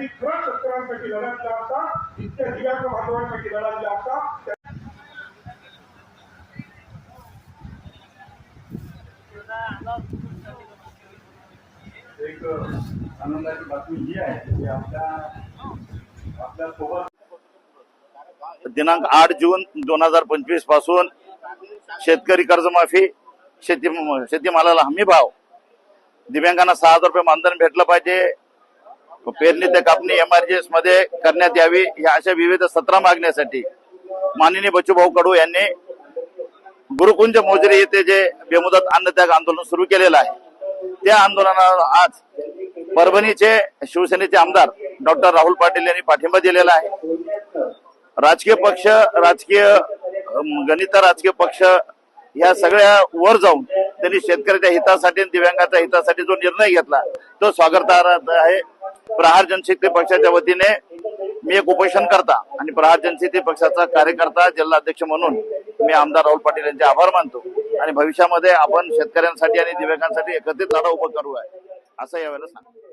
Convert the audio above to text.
त्यांनी खरंच शेतकऱ्यांसाठी लढा दिला असता इतक्या दिव्यांग बांधवांसाठी लढा दिला असता एक आनंदाची बातमी ही आहे की आपल्या आपल्यासोबत दिनांक आठ जून दोन हजार पंचवीसपासून शेतकरी कर्जमाफी शेती शेतीमालाला हमी भाव दिव्यांगांना सहा हजार रुपये मानधन भेटलं पाहिजे. पेरणी ते कापणी एमआरजीएसमध्ये करण्यात यावी या अशा विविध सतरा मागण्यासाठी माननीय बच्चूभाऊ कडू यांनी गुरुकुंज मोजरी येथे जे बेमुदत अन्नत्याग आंदोलन सुरू केलेलं आहे त्या आंदोलनाला आज परभणीचे शिवसेनेचे आमदार डॉक्टर राहुल पाटील यांनी पाठिंबा दिलेला आहे. राजकीय पक्ष राजकीय गणित राजकीय पक्ष या सगळ्या वर जाऊन त्यांनी शेतकऱ्याच्या हितासाठी दिव्यांगाच्या हितासाठी जो निर्णय घेतला तो स्वागतार्ह आहे. प्रहार जनशक्ती पक्षाच्या वतीने मी एक उपोषण करता आणि प्रहार जनशक्ती पक्षाचा कार्यकर्ता जिल्हाध्यक्ष म्हणून मी आमदार राहुल पाटील यांचे आभार मानतो. आणि भविष्यामध्ये आपण शेतकऱ्यांसाठी आणि दिव्यांगांसाठी एकत्रित लढा उभं करू आहे असं यावेळेला सांग